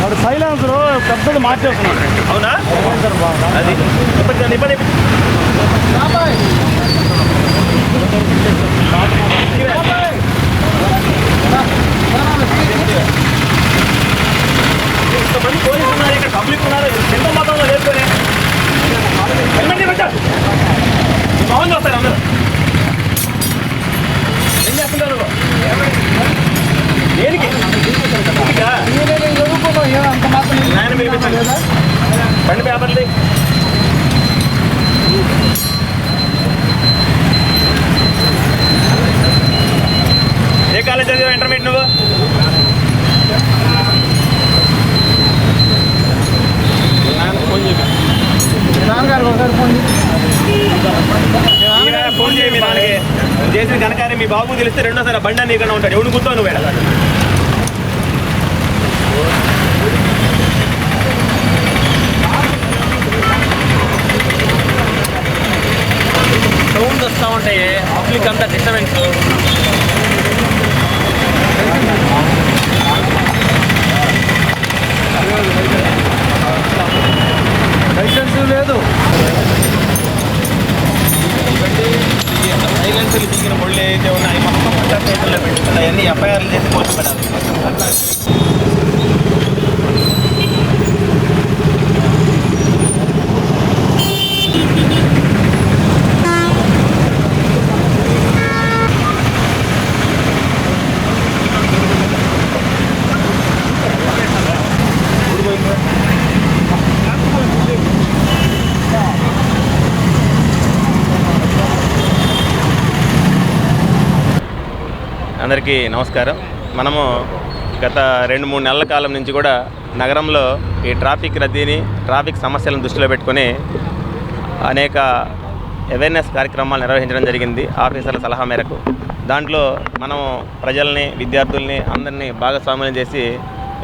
వాడు సైలెన్సర్ పెద్దది మార్చేస్తున్నాడు. అవునా? అది. ఇప్పటి ఇప్పటి కాలేజ్ చదివా ఇంటర్మీడియట్ నువ్వు? ఫోన్ చేయి ఫోన్ మీ నాన్నకి. చేసిన కనకారి మీ బాబు తెలిస్తే రెండోసారి బండి అని ఇక్కడ ఉంటాడు. ఎవడు గుర్తావు నువ్వు ఈడ? సౌండ్ వస్తూ ఉంటాయి. పబ్లిక్ అంతా డిస్టర్బెన్స్ దిగిన ముళ్ళు ఏదైతే ఉన్నాయి మొత్తం మొత్తం పెట్టుకున్నాయి. అన్ని ఎఫ్ఐఆర్లు చేసి కోర్టు అందరికీ నమస్కారం. మనము గత రెండు మూడు నెలల కాలం నుంచి కూడా నగరంలో ఈ ట్రాఫిక్ రద్దీని ట్రాఫిక్ సమస్యలను దృష్టిలో పెట్టుకొని అనేక అవేర్నెస్ కార్యక్రమాలు నిర్వహించడం జరిగింది ఆఫీసర్ల సలహా మేరకు. దాంట్లో మనం ప్రజల్ని విద్యార్థుల్ని అందరినీ భాగస్వామ్యం చేసి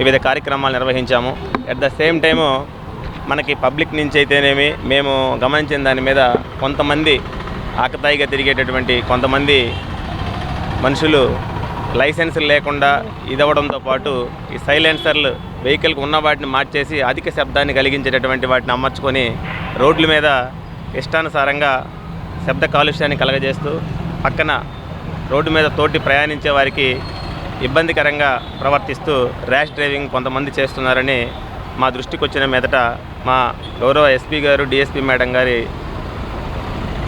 వివిధ కార్యక్రమాలు నిర్వహించాము. అట్ ద సేమ్ టైము మనకి పబ్లిక్ నుంచి అయితేనేమి మేము గమనించిన దాని మీద కొంతమంది ఆకతాయిగా తిరిగేటటువంటి కొంతమంది మనుషులు లైసెన్స్ లేకుండా ఇదవడంతో పాటు ఈ సైలెన్సర్లు వెహికల్కి ఉన్న వాటిని మార్చేసి అధిక శబ్దాన్ని కలిగించేటటువంటి వాటిని అమర్చుకొని రోడ్ల మీద ఇష్టానుసారంగా శబ్ద కాలుష్యాన్ని కలగజేస్తూ పక్కన రోడ్డు మీద తోటి ప్రయాణించే వారికి ఇబ్బందికరంగా ప్రవర్తిస్తూ ర్యాష్ డ్రైవింగ్ కొంతమంది చేస్తున్నారని మా దృష్టికి వచ్చిన మీదట మా గౌరవ ఎస్పీ గారు డిఎస్పీ మేడం గారి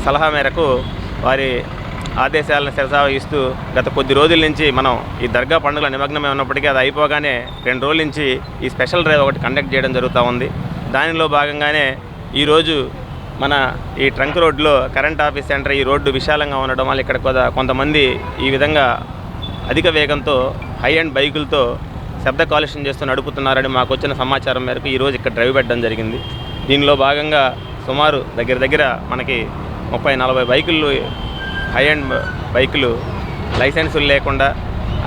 సలహా మేరకు వారి ఆదేశాలను శిరసావహిస్తూ గత కొద్ది రోజుల నుంచి మనం ఈ దర్గా పండుగల నిమగ్నమై ఉన్నప్పటికీ అది అయిపోగానే రెండు రోజుల నుంచి ఈ స్పెషల్ డ్రైవ్ ఒకటి కండక్ట్ చేయడం జరుగుతూ ఉంది. దానిలో భాగంగానే ఈరోజు మన ఈ ట్రంక్ రోడ్లో కరెంట్ ఆఫీస్ సెంటర్ ఈ రోడ్డు విశాలంగా ఉండడం వల్ల ఇక్కడ కొద- కొంతమంది ఈ విధంగా అధిక వేగంతో హై అండ్ బైకులతో శబ్ద కాలుష్యం చేస్తూ నడుపుతున్నారని మాకు వచ్చిన సమాచారం మేరకు ఈరోజు ఇక్కడ డ్రైవ్ పెట్టడం జరిగింది. దీనిలో భాగంగా సుమారు దగ్గర దగ్గర మనకి ముప్పై నలభై బైకులు హై అండ్ బైకులు లైసెన్సులు లేకుండా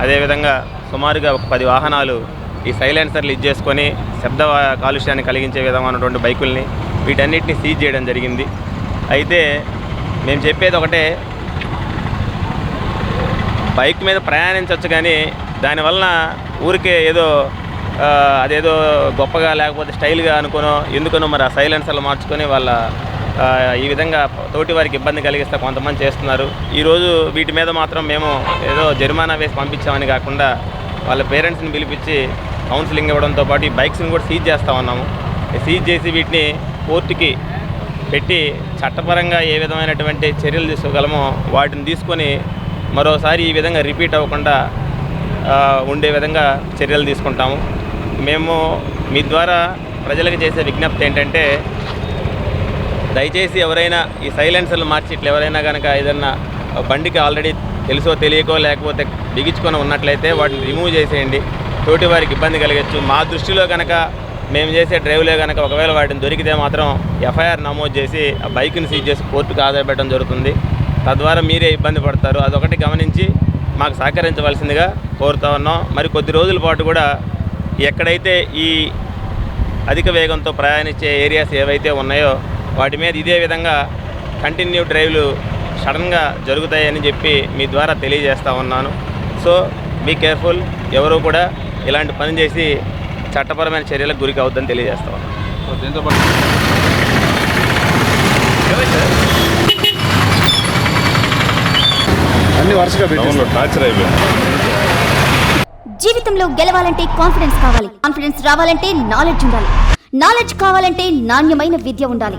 అదేవిధంగా సుమారుగా ఒక పది వాహనాలు ఈ సైలెన్సర్లు ఇచ్చేసుకొని శబ్ద కాలుష్యాన్ని కలిగించే విధమైనటువంటి బైకుల్ని వీటన్నిటిని సీజ్ చేయడం జరిగింది. అయితే మేము చెప్పేది ఒకటే బైక్ మీద ప్రయాణించవచ్చు కానీ దానివలన ఊరికే ఏదో అదేదో గొప్పగా లేకపోతే స్టైల్గా అనుకోనో ఎందుకనో మరి ఆ సైలెన్సర్లు మార్చుకొని వాళ్ళ ఈ విధంగా తోటి వారికి ఇబ్బంది కలిగిస్తే కొంతమంది చేస్తున్నారు. ఈరోజు వీటి మీద మాత్రం మేము ఏదో జరిమానా వేసి పంపించామని కాకుండా వాళ్ళ పేరెంట్స్ని పిలిపించి కౌన్సిలింగ్ ఇవ్వడంతో పాటు ఈ బైక్స్ని కూడా సీజ్ చేస్తూ ఉన్నాము. సీజ్ చేసి వీటిని కోర్టుకి పెట్టి చట్టపరంగా ఏ విధమైనటువంటి చర్యలు తీసుకోగలమో వాటిని తీసుకొని మరోసారి ఈ విధంగా రిపీట్ అవ్వకుండా ఉండే విధంగా చర్యలు తీసుకుంటాము. మేము మీ ద్వారా ప్రజలకు చేసే విజ్ఞప్తి ఏంటంటే దయచేసి ఎవరైనా ఈ సైలెన్సర్లు మార్చి ఇట్లా ఎవరైనా కనుక ఏదన్నా బండికి ఆల్రెడీ తెలుసో తెలియకో లేకపోతే బిగించుకొని ఉన్నట్లయితే వాటిని రిమూవ్ చేసేయండి. తోటి వారికి ఇబ్బంది కలిగచ్చు. మా దృష్టిలో కనుక మేము చేసే డ్రైవ్లో కనుక ఒకవేళ వాటిని దొరికితే మాత్రం ఎఫ్ఐఆర్ నమోదు చేసి ఆ బైక్ని సీజ్ చేసి కోర్టుకు ఆధారపెట్టడం జరుగుతుంది. తద్వారా మీరే ఇబ్బంది పడతారు. అదొకటి గమనించి మాకు సహకరించవలసిందిగా కోరుతా ఉన్నాం. మరి కొద్ది రోజుల పాటు కూడా ఎక్కడైతే ఈ అధిక వేగంతో ప్రయాణించే ఏరియాస్ ఏవైతే ఉన్నాయో వాటి మీద ఇదే విధంగా కంటిన్యూ డ్రైవ్లు సడన్గా జరుగుతాయని చెప్పి మీ ద్వారా తెలియజేస్తా ఉన్నాను. సో బీ కేర్ఫుల్ ఎవరు కూడా ఇలాంటి పని చేసి చట్టపరమైన చర్యలకు గురి కావద్దని తెలియజేస్తా ఉన్నాను. అన్ని వరుసగా టార్చర్ అయిపోయింది. జీవితంలో గెలవాలంటే కాన్ఫిడెన్స్ కావాలి. కాన్ఫిడెన్స్ రావాలంటే నాలెడ్జ్ ఉండాలి. నాలెడ్జ్ కావాలంటే నాణ్యమైన విద్య ఉండాలి.